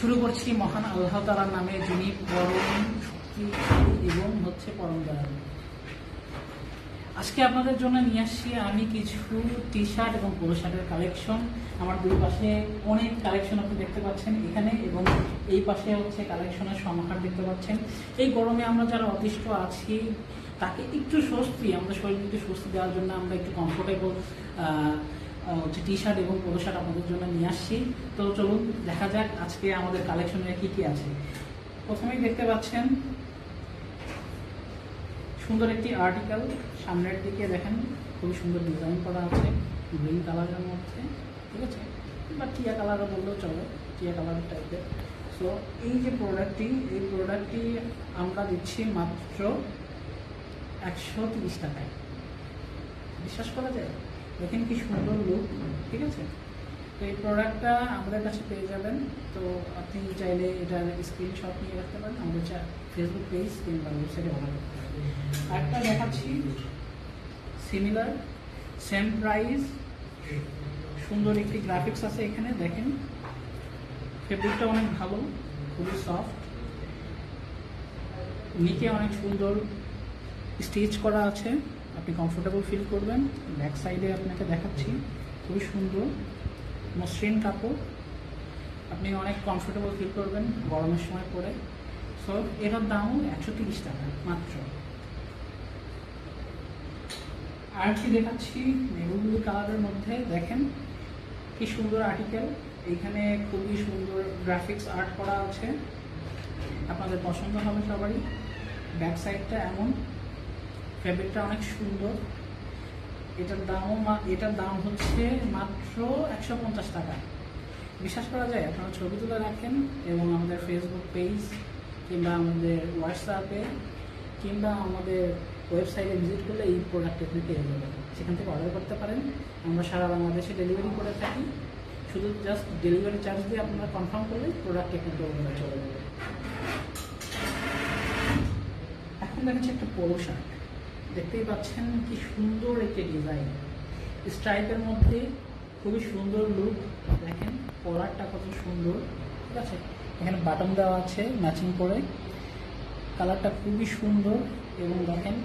শুরু করছি মহান আল্লাহ তাআলার নামে, যিনি পরম এবং হচ্ছে পরম দয়ালু। আজকে আপনাদের জন্য নিয়ে আসছি আমি কিছু টি শার্ট এবং পোলো শার্টের কালেকশন আমার দুই পাশে অনেক কালেকশন আপনি দেখতে পাচ্ছেন এখানে এবং এই পাশে হচ্ছে কালেকশনের সমাহার দেখতে পাচ্ছেন। এই গরমে আমরা যারা অতিষ্ঠ আছি, তাকে একটু স্বস্তি, আমাদের শরীরকে একটু স্বস্তি দেওয়ার জন্য আমরা একটু কমফোর্টেবল হচ্ছে টি শার্ট এবং পোলো শার্ট আপনাদের জন্য নিয়ে আসছি। তো চলুন, দেখা যাক আজকে আমাদের কালেকশনে কি কি আছে। প্রথমেই দেখতে পাচ্ছেন, সুন্দর একটি আর্টিকেল সামনের দিকে দেখেন, খুবই সুন্দর ডিজাইন করা আছে গ্রিন কালারের মধ্যে, ঠিক আছে? বা টিয়া কালারও বললেও চলে, টিয়া কালার টাইপের সো এই যে প্রোডাক্টটি এই প্রোডাক্টটি আমরা দিচ্ছি মাত্র একশো তিরিশ টাকায়। বিশ্বাস করা যায়? দেখেন কি সুন্দর লুক ঠিক আছে? তো এই প্রোডাক্টটা আমাদের কাছে পেয়ে যাবেন। তো আপনি চাইলে এটার স্ক্রিনশট নিয়ে রাখতে পারেন। আমাদের ফেসবুক পেজ কিংবা ওয়েবসাইটে অর্ডার করতে পারেন আরেকটা দেখাচ্ছি। সিমিলার সেম প্রাইস সুন্দর একটি গ্রাফিক্স আছে এখানে, দেখেন। ফেব্রিকটা অনেক ভালো, খুবই সফট নিচে অনেক সুন্দর স্টিচ করা আছে। আপনি কমফোর্টেবল ফিল করবেন ব্যাক সাইডে আপনাকে দেখাচ্ছি, খুবই সুন্দর, মসৃণ কাপড়, আপনি অনেক কমফোর্টেবল ফিল করবেন গরমের সময় পরে। সো এটার দাম একশো তিরিশ টাকা মাত্র। আর কি দেখাচ্ছি? মেরুন কালারের মধ্যে দেখেন, কি সুন্দর আর্টিকেল এইখানে খুবই সুন্দর গ্রাফিক্স আর্ট করা আছে। আপনাদের পছন্দ হবে সবারই। ব্যাক সাইডটা এমন। ফেব্রিকটা অনেক সুন্দর। এটার দামও এটার দাম হচ্ছে মাত্র একশো পঞ্চাশ টাকা। বিশ্বাস করা যায়, আপনারা ছবি তুলে রাখেন এবং আমাদের ফেসবুক পেজ কিংবা আমাদের হোয়াটসঅ্যাপে কিংবা আমাদের ওয়েবসাইটে ভিজিট করলে এই প্রোডাক্ট আপনি পেয়ে যাবেন। সেখান থেকে অর্ডার করতে পারেন। আমরা সারা বাংলাদেশে ডেলিভারি করে থাকি। শুধু জাস্ট ডেলিভারি চার্জ দিয়ে আপনারা কনফার্ম করলে প্রোডাক্ট কিন্তু চলে যাবে। এখন দেখাচ্ছি একটা পোলো শার্ট দেখতেই পাচ্ছেন কি সুন্দর একটি ডিজাইন। স্ট্রাইপের মধ্যে খুবই সুন্দর লুক। দেখেন, কলারটা কত সুন্দর। ঠিক আছে? এখানে বাটন দেওয়া আছে ম্যাচিং করে। কালারটা খুবই সুন্দর এবং দেখেন,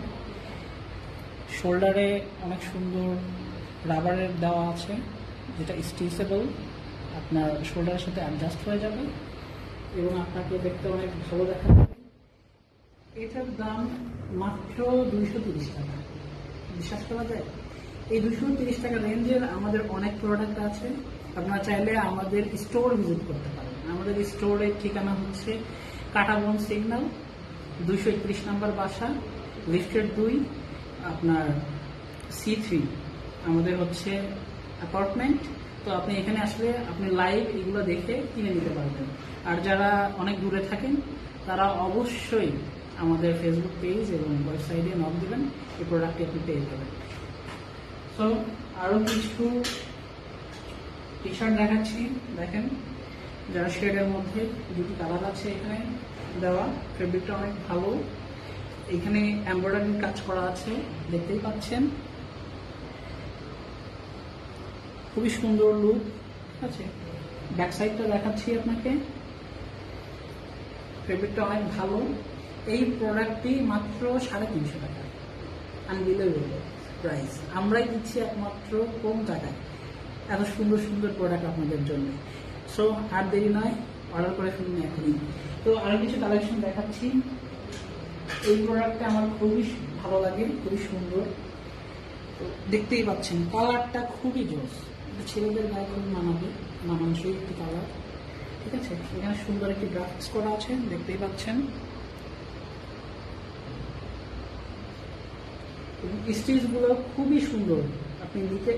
শোল্ডারে অনেক সুন্দর রাবারের দেওয়া আছে, যেটা স্টিচেবল। আপনার শোল্ডারের সাথে অ্যাডজাস্ট হয়ে যাবে এবং আপনাকে দেখতে অনেক ভালো দেখা যাবে এটার দাম মাত্র দুইশো তিরিশ টাকা। বিশ্বাস করা যায়? এই দুশো তিরিশ টাকা রেঞ্জের আমাদের অনেক প্রোডাক্ট আছে। আপনারা চাইলে আমাদের স্টোর ভিজিট করতে পারেন। আমাদের স্টোরের ঠিকানা হচ্ছে কাটাবন সিগন্যাল দুইশো একত্রিশ নাম্বার বাসা লিফটের দুই, আপনার সি থ্রি আমাদের হচ্ছে অ্যাপার্টমেন্ট তো আপনি এখানে আসলে আপনি লাইভ এগুলো দেখে কিনে নিতে পারবেন। আর যারা অনেক দূরে থাকেন, তারা অবশ্যই আমাদের ফেসবুক পেজ এবং ওয়েবসাইটে নক দেবেন, এই প্রোডাক্টটি আপনি পেয়ে যাবেন। সো আরও কিছু টি শার্ট দেখাচ্ছি, দেখেন। যারা শেডের মধ্যে দুটি কালার আছে এখানে দেওয়া ফেব্রিকটা অনেক ভালো। এখানে এমব্রয়ডারি কাজ করা আছে, দেখতেই পাচ্ছেন। খুবই সুন্দর লুক ঠিক আছে? ব্যাক সাইডটা দেখাচ্ছি আপনাকে। ফেব্রিকটা অনেক ভালো। এই প্রোডাক্টটি মাত্র সাড়ে তিনশো টাকা। আনবিলেবল প্রাইস আমরাই দিচ্ছি একমাত্র কম টাকায়। এত সুন্দর সুন্দর প্রোডাক্ট আপনাদের জন্য। সো আর দেরি নয় অর্ডার করে ফেলুন এখনই। তো আরও কিছু কালেকশন দেখাচ্ছি। এই প্রোডাক্টটা আমার খুবই ভালো লাগে, খুবই সুন্দর। দেখতেই পাচ্ছেন কালারটা খুবই জোস। ছেলেদের গায়ে খুবই মানাবে, মানানসই একটি কালার ঠিক আছে? এখানে সুন্দর একটি গ্রাফিক্স করা আছে, দেখতেই পাচ্ছেন। এবং স্টেজগুলো খুবই সুন্দর। আপনি নিচে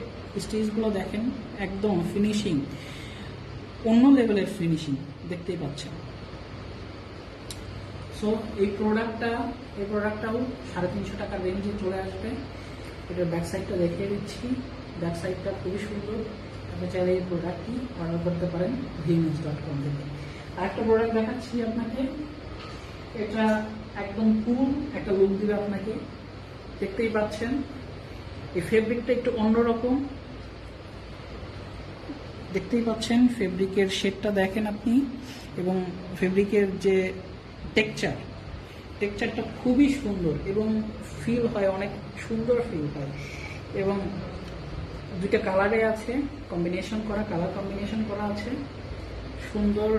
স্টেজগুলো দেখেন, একদম ফিনিশিং অন্য লেভেলের ফিনিশিং দেখতেই পাচ্ছেন। সো এই প্রোডাক্টটা এই প্রোডাক্টটাও সাড়ে তিনশো টাকার রেঞ্জে চলে আসবে। এটার ব্যাক সাইডটা দেখিয়ে দিচ্ছি। ব্যাক সাইডটা খুবই সুন্দর। আপনি চাইলে এই প্রোডাক্টটি অর্ডার করতে পারেন ভিমিউজ ডট কম থেকে। আরেকটা প্রোডাক্ট দেখাচ্ছি আপনাকে। এটা একদম কুল একটা লুক দিবে আপনাকে। দেখতেই পাচ্ছেন। এই ফেব্রিকটা একটু অন্যরকম। দেখতেই পাচ্ছেন ফেব্রিকের শেডটা দেখেন আপনি এবং ফেব্রিকের যে টেক্সচার টেক্সচারটা খুবই সুন্দর এবং ফিল হয়, অনেক সুন্দর ফিল হয় এবং দুইটা কালারে আছে কম্বিনেশন করা কালার কম্বিনেশন করা আছে। সুন্দর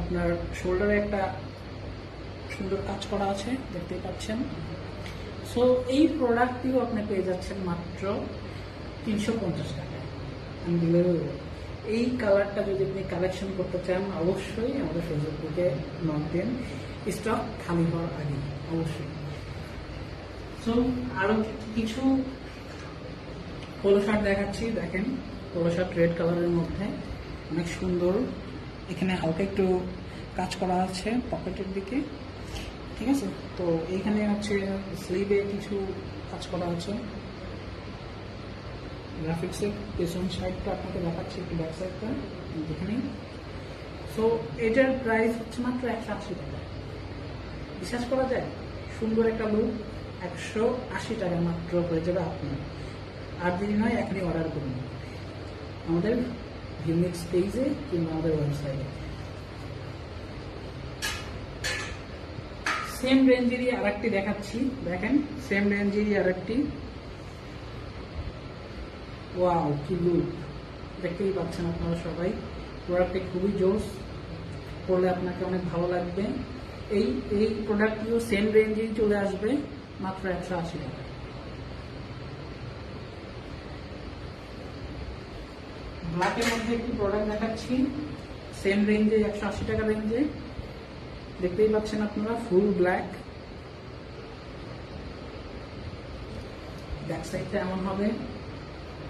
আপনার শোল্ডারে একটা সুন্দর কাজ করা আছে, দেখতেই পাচ্ছেন। সো এই প্রোডাক্টটিও আপনি পেয়ে যাচ্ছেন মাত্র তিনশো পঞ্চাশ টাকায়। এই কালারটা যদি আপনি কালেকশন করতে চান, অবশ্যই আমাদের ফেসবুক গ্রুপে নক দেন স্টক খালি হওয়ার আগে অবশ্যই। সো আরও কিছু পোলো শার্ট দেখাচ্ছি, দেখেন পোলো শার্ট রেড কালারের মধ্যে, অনেক সুন্দর। এখানে হালকা একটু কাজ করা আছে পকেটের দিকে। ঠিক আছে? তো এইখানে হচ্ছে স্লিভে কিছু কাজ করা হচ্ছে। গ্রাফিক্সের পেছন সাইডটা আপনাকে দেখাচ্ছি একটু ব্যাক সাইডটা যেখানে সো এটার প্রাইস হচ্ছে মাত্র একশো আশি টাকা। বিশ্বাস করা যায়? সুন্দর একটা লুক একশো আশি টাকা মাত্র হয়ে যাবে আপনার। আর দেরি নয়, এখনই অর্ডার করুন। আমাদের ভিমিক্স পেজে কিংবা আমাদের ওয়েবসাইটে সেম রেঞ্জেরই আরেকটি দেখাচ্ছি, দেখেন, সেম রেঞ্জেরই আরেকটি। ওয়াও, কি লুক দেখতেই পাচ্ছেন আপনারা সবাই। প্রোডাক্টটি খুবই জোস, পরলে আপনাকে অনেক ভালো লাগবে। এই এই প্রোডাক্টটিও সেম রেঞ্জেই চলে আসবে, মাত্র একশো আশি টাকা। ব্ল্যাকের মধ্যে একটি প্রোডাক্ট দেখাচ্ছি সেম রেঞ্জে একশো আশি টাকা রেঞ্জে দেখতেই পাচ্ছেন আপনারা ফুল ব্ল্যাক ব্যাক সাইডটা এমন হবে।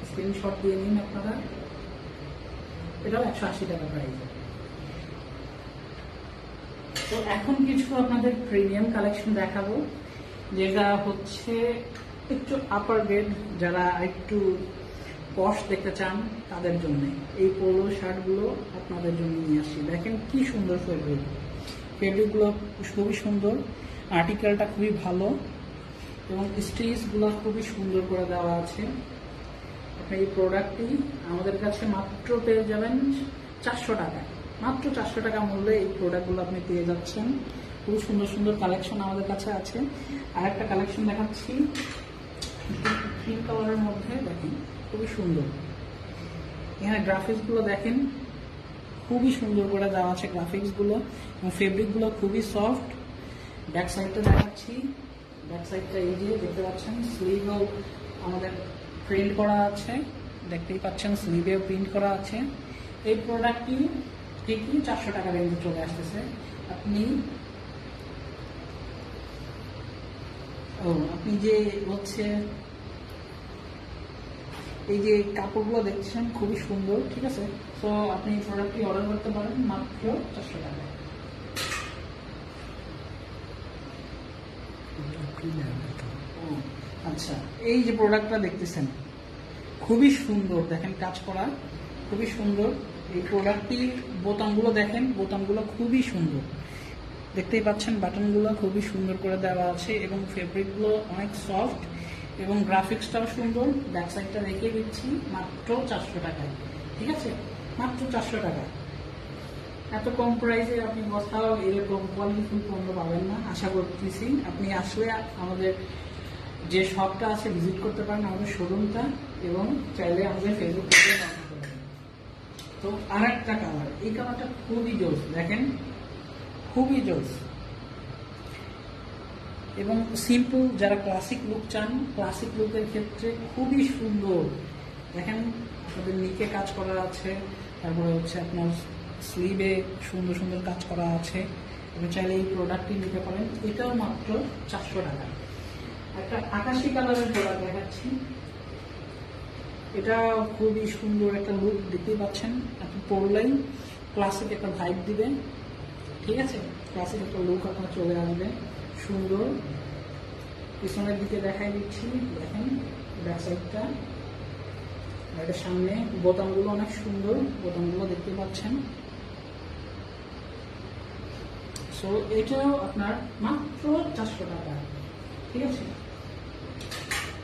স্ক্রিনশট দিয়ে নিন আপনারা। এটাও একশো আশি টাকা প্রাইস তো এখন কিছু আপনাদের প্রিমিয়াম কালেকশন দেখাবো, যেটা হচ্ছে একটু আপার গ্রেড যারা একটু পশ দেখতে চান, তাদের জন্য। এই পোলো শার্টগুলো আপনাদের জন্য নিয়ে আসি। দেখেন কি সুন্দর ফেব্রিক ফেব্রিকগুলো খুবই সুন্দর। আর্টিকেলটা খুবই ভালো এবং স্টিচগুলো খুবই সুন্দর করে দেওয়া আছে। আপনি এই প্রোডাক্টটি আমাদের কাছে মাত্র পেয়ে যাবেন চারশো টাকা। মাত্র চারশো টাকা মূল্যে এই প্রোডাক্টগুলো আপনি পেয়ে যাচ্ছেন। খুব সুন্দর সুন্দর কালেকশন আমাদের কাছে আছে। আর একটা কালেকশন দেখাচ্ছি। ক্রিম কালারের মধ্যে দেখেন, খুবই সুন্দর। এখানে গ্রাফিক্সগুলো দেখেন। খুবই সুন্দর করে দেওয়া আছে গ্রাফিক্সগুলো এবং ফেব্রিকগুলো খুবই সফট ব্যাক সাইডটা দেখাচ্ছি। ব্যাক সাইডটা এই যে দেখতে পাচ্ছেন স্লিভও আমাদের প্রিন্ট করা আছে। দেখতেই পাচ্ছেন স্লিভেও প্রিন্ট করা আছে। এই প্রোডাক্টটি ঠিকই চারশো টাকা রেঞ্জে চলে আসতেছে। আপনি ও, আপনি যে হচ্ছে এই যে কাপড়গুলো দেখছেন, খুবই সুন্দর, ঠিক আছে? তো আপনি এই প্রোডাক্টটি অর্ডার করতে পারেন মাত্র চারশো টাকা। আচ্ছা এই যে প্রোডাক্টটা দেখতেছেন, খুবই সুন্দর। দেখেন, কাজ করা, খুবই সুন্দর। এই প্রোডাক্টটির বোতামগুলো দেখেন, বোতামগুলো খুবই সুন্দর। দেখতেই পাচ্ছেন বাটনগুলো খুবই সুন্দর করে দেওয়া আছে এবং ফেব্রিকগুলো অনেক সফট এবং গ্রাফিক্সটাও সুন্দর, ব্যাক সাইডটা রেখে দিচ্ছি, মাত্র চারশো টাকায়। ঠিক আছে? মাত্র চারশো টাকা এত কম প্রাইসে আপনি কোথাও এরকম কোয়ালিটিফুল পণ্য পাবেন না। আশা করতেছি আপনি আসলে আমাদের যে শপটা আছে ভিজিট করতে পারেন আমাদের শোরুমটা এবং চাইলে আমাদের ফেসবুক তো আর একটা কালার এই কালারটা খুবই জোস, দেখেন? খুবই জোস। এবং সিম্পল যারা ক্লাসিক লুক চান ক্লাসিক লুকের ক্ষেত্রে খুবই সুন্দর। দেখেন, আপনাদের নিকে কাজ করা আছে, তারপরে হচ্ছে আপনার স্লিভে সুন্দর সুন্দর কাজ করা আছে। আপনি চাইলে এই প্রোডাক্টটি নিতে পারেন, এটাও মাত্র চারশো টাকা। একটা আকাশি কালারের প্রোডাক্ট দেখাচ্ছি। এটা খুবই সুন্দর একটা লুক দেখতেই পাচ্ছেন আপনি পরলেই ক্লাসিক একটা ভাইব দিবে। ঠিক আছে? ক্লাসিক একটা লুক আপনার চলে আসবে। সুন্দর। পিছনের দিকে দেখাই দিচ্ছি, দেখেন ব্যাক সাইডটা এটা সামনে বোতামগুলো অনেক সুন্দর, বোতামগুলো দেখতে পাচ্ছেন। সো এটাও আপনার মাত্র চারশো টাকা, ঠিক আছে?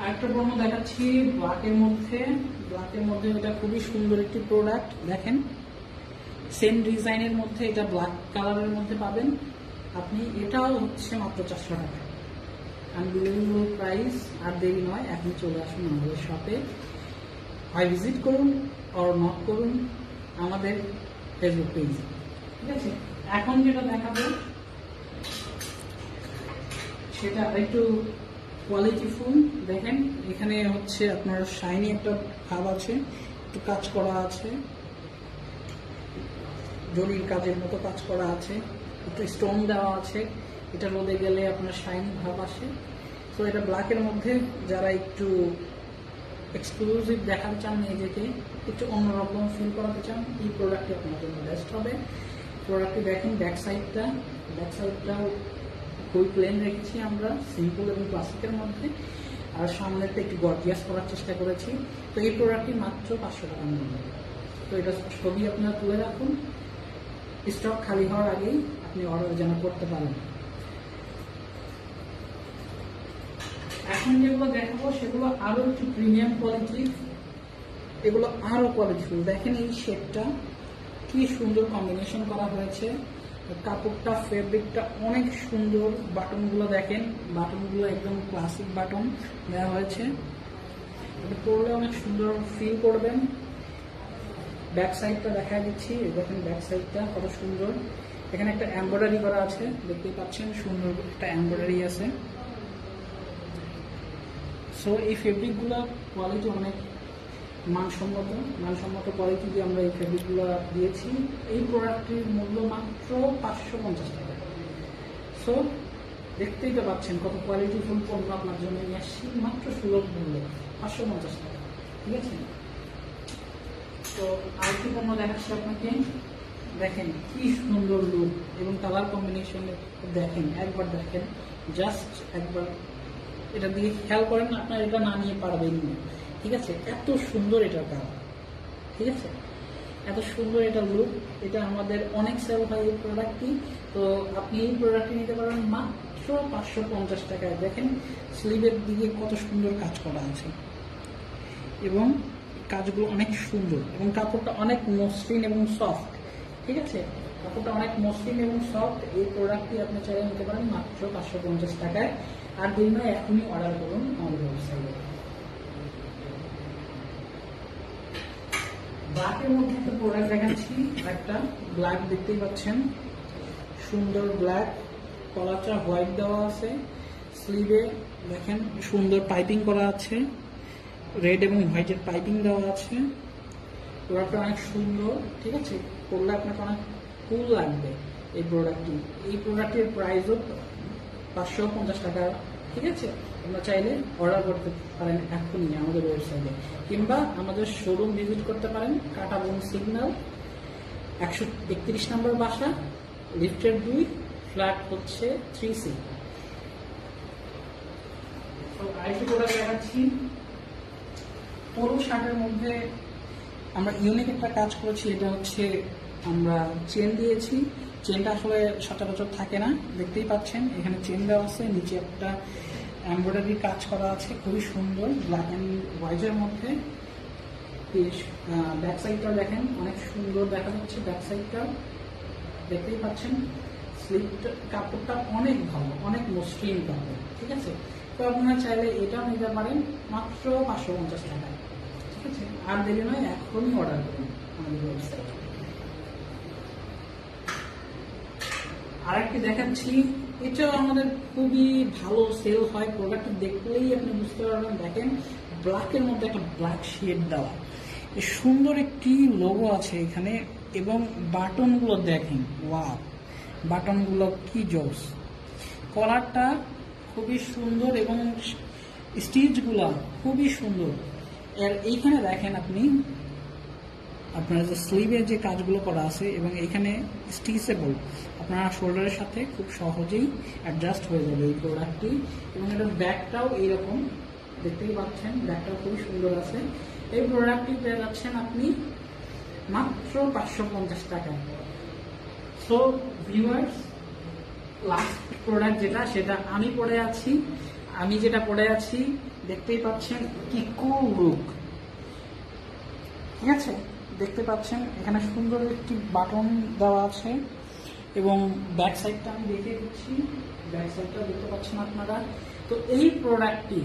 আরেকটা পণ্য দেখাচ্ছি ব্ল্যাকের মধ্যে। ব্ল্যাকের মধ্যে এটা খুবই সুন্দর একটি প্রোডাক্ট দেখেন। সেম ডিজাইনের মধ্যে এটা ব্ল্যাক কালারের মধ্যে পাবেন। আপনি এটাও হচ্ছে মাত্র চারশো টাকা। আনবিলিভেবল প্রাইস আর দেরি নয়, এখন চলে আসুন আমাদের শপে হয় ভিজিট করুন অর নক করুন আমাদের ফেসবুক পেজ ঠিক আছে? এখন যেটা দেখাবো, সেটা একটু কোয়ালিটি ফুল দেখেন, এখানে হচ্ছে আপনার শাইনি একটা ভাব আছে, একটু কাজ করা আছে। জরির কাজের মতো কাজ করা আছে। একটু স্টোন দেওয়া আছে। এটা রোদে গেলে আপনার শাইন ভাব আসে। তো এটা ব্ল্যাকের মধ্যে যারা একটু এক্সক্লুসিভ দেখাতে চান নিজেকে, একটু অন্যরকম ফিল করাতে চান, এই প্রোডাক্টটি আপনার জন্য বেস্ট হবে। প্রোডাক্টটি দেখেন ব্যাক সাইডটা ব্যাক সাইডটাও খুবই প্লেন রেখেছি আমরা সিম্পল এবং ক্লাসিকের মধ্যে। আর সামনেটা একটু গর্জিয়াস করার চেষ্টা করেছি। তো এই প্রোডাক্টটি মাত্র পাঁচশো টাকা মূল্য। তো এটা ছবি আপনারা তুলে রাখুন। স্টক খালি হওয়ার আগেই আপনি অর্ডার যেন করতে পারেন। এখন যেগুলো দেখাবো, সেগুলো আরও একটু প্রিমিয়াম কোয়ালিটি এগুলো আরও কোয়ালিটিফুল দেখেন এই শেপটা কি সুন্দর কম্বিনেশন করা হয়েছে। কাপড়টা ফেব্রিকটা অনেক সুন্দর। বাটনগুলো দেখেন, বাটনগুলো একদম ক্লাসিক বাটন দেওয়া হয়েছে। এটা পরলে অনেক সুন্দর ফিল করবেন। ব্যাক সাইডটা দেখা দিচ্ছি। দেখেন ব্যাক সাইডটা কত সুন্দর। এখানে একটা এমব্রয়ডারি করা আছে, দেখতেই পাচ্ছেন, সুন্দর একটা এমব্রয়ডারি আছে। সো এই ফেব্রিকগুলো কোয়ালিটি অনেক মানসম্মত মানসম্মত কোয়ালিটি দিয়ে আমরা এই ফেব্রিকগুলো দিয়েছি। এই প্রোডাক্টটির মূল্য মাত্র পাঁচশো পঞ্চাশ টাকা। সো দেখতেই তো পাচ্ছেন কত কোয়ালিটি ফুল পণ্য আপনার জন্য নিয়ে আসছি, মাত্র সুলভ মূল্য, পাঁচশো পঞ্চাশ টাকা। ঠিক আছে? তো আরেকটি পণ্য দেখাচ্ছি আপনাকে। দেখেন কি সুন্দর লুক এবং কালার কম্বিনেশনে দেখেন, একবার দেখেন জাস্ট একবার এটা দিয়ে খেয়াল করেন আপনার এটা না নিয়ে পারবেন না, ঠিক আছে? এত সুন্দর এটার কালার ঠিক আছে? এত সুন্দর এটা লুক এটা আমাদের অনেক সেল হয় এই প্রোডাক্টটি তো আপনি এই প্রোডাক্টটি নিতে পারেন মাত্র পাঁচশো পঞ্চাশ টাকায়। দেখেন স্লিভের দিকে কত সুন্দর কাজ করা আছে। এবং কাজগুলো অনেক সুন্দর এবং কাপড়টা অনেক মসৃণ এবং সফট ঠিক আছে? কাপড়টা অনেক মসৃণ এবং সফট এই প্রোডাক্টটি আপনি চাইলে নিতে পারেন মাত্র পাঁচশো পঞ্চাশ টাকায়। আর দিন নয়, এখনই অর্ডার করুন আমাদের ওয়েবসাইটে ব্ল্যাকের মধ্যে একটা প্রোডাক্ট দেখাচ্ছি, একটা ব্ল্যাক দেখতেই পাচ্ছেন। সুন্দর ব্ল্যাক কলারটা হোয়াইট দেওয়া আছে। স্লিভে দেখেন সুন্দর পাইপিং করা আছে। রেড এবং হোয়াইটের পাইপিং দেওয়া আছে। প্রোডাক্টটা অনেক সুন্দর, ঠিক আছে? করলে আপনাকে অনেক কুল লাগবে এই প্রোডাক্টটি এই প্রোডাক্টের প্রাইসও পাঁচশো পঞ্চাশ টাকা, ঠিক আছে? আপনারা চাইলে অর্ডার করতে পারেন এখনই আমাদের ওয়েবসাইটে কিংবা আমাদের শোরুম ভিজিট করতে পারেন কাটাবন সিগন্যাল একশো একত্রিশ নম্বর বাসা লিফটের দুই ফ্ল্যাট হচ্ছে থ্রি সি আরেকটি প্রোডাক্ট দেখাচ্ছি। পুরো শার্টের মধ্যে আমরা ইউনিক একটা কাজ করেছি, এটা হচ্ছে আমরা চেন দিয়েছি। চেনটা আসলে সচরাচর থাকে না, দেখতেই পাচ্ছেন। এখানে চেন দেওয়া আছে, নিচে একটা এমব্রয়ডারি কাজ করা আছে, খুবই সুন্দর ব্ল্যাক অ্যান্ড হোয়াইটের মধ্যে। ব্যাক সাইডটা দেখেন, অনেক সুন্দর দেখা যাচ্ছে ব্যাক সাইডটা দেখতেই পাচ্ছেন স্লিপটা কাপড়টা অনেক ভালো, অনেক মসৃণ কাপড়, ঠিক আছে? তো আপনারা চাইলে এটাও নিতে পারেন, মাত্র পাঁচশো পঞ্চাশ টাকায়, ঠিক আছে? আর দেরি নয়, এখনই অর্ডার করুন আমাদের ওয়েবসাইটে আরেকটি দেখাচ্ছি। এটাও আমাদের খুবই ভালো সেল হয়। প্রোডাক্ট দেখলেই আপনি বুঝতে পারবেন। দেখেন ব্ল্যাকের মধ্যে একটা ব্ল্যাক শেড দেওয়া। সুন্দর একটি লোগো আছে এখানে এবং বাটনগুলো দেখেন। ওয়াও বাটনগুলো কি জোস! কলারটা খুবই সুন্দর এবং স্টিচগুলো খুবই সুন্দর। আর এইখানে দেখেন আপনি আপনার যে স্লিভের যে কাজগুলো করা আছে এবং এখানে স্টিচেবল, আপনার শোল্ডারের সাথে খুব সহজেই অ্যাডজাস্ট হয়ে যাবে এই প্রোডাক্টটি এবং এটার ব্যাগটাও এইরকম, দেখতেই পাচ্ছেন ব্যাগটাও খুবই সুন্দর আছে। এই প্রোডাক্টটি পেয়ে যাচ্ছেন আপনি মাত্র পাঁচশো পঞ্চাশ টাকা সো ভিউয়ার্স লাস্ট প্রোডাক্ট যেটা, সেটা আমি পরে আছি। আমি যেটা পরে আছি, দেখতেই পাচ্ছেন, কি কুল ঠিক আছে? দেখতে পাচ্ছেন, এখানে সুন্দর একটি বাটন দেওয়া আছে এবং ব্যাক সাইডটা আমি দেখে দিচ্ছি। ব্যাক সাইডটা দেখতে পাচ্ছেন আপনারা। তো এই প্রোডাক্টটি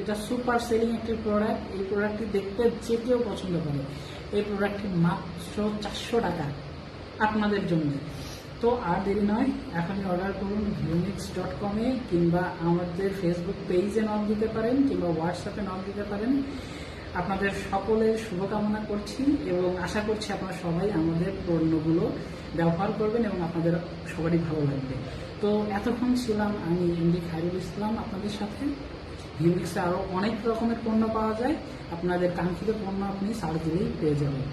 এটা সুপার সেলিং একটি প্রোডাক্ট এই প্রোডাক্টটি দেখতে যে কেউ পছন্দ করে, এই প্রোডাক্টটি মাত্র চারশো টাকা আপনাদের জন্য। তো আর দেরি নয়, এখনই অর্ডার করুন ভিউনিক্স ডট কমে কিংবা আমাদের ফেসবুক পেজে নক দিতে পারেন কিংবা হোয়াটসঅ্যাপে নক দিতে পারেন। আপনাদের সকলের শুভকামনা করছি এবং আশা করছি আপনারা সবাই আমাদের পণ্যগুলো ব্যবহার করবেন এবং আপনাদের সবারই ভালো লাগবে। তো এতক্ষণ ছিলাম আমি এমডি খায়রুল ইসলাম আপনাদের সাথে। ভিউনিক্সে আরও অনেক রকমের পণ্য পাওয়া যায়। আপনাদের কাঙ্ক্ষিত পণ্য আপনি সার্চ দিলেই পেয়ে যাবেন।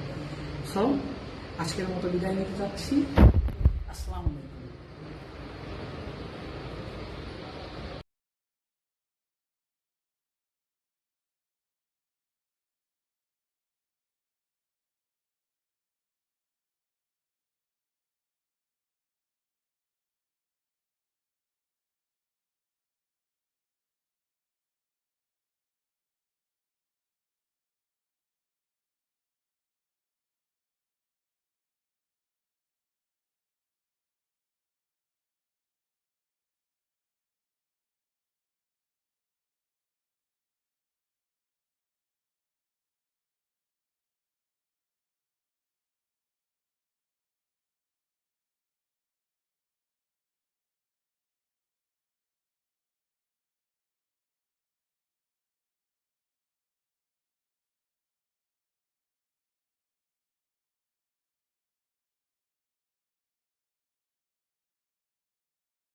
সো আজকের মতো বিদায় নিতে চাচ্ছি আসসালামু আলাইকুম।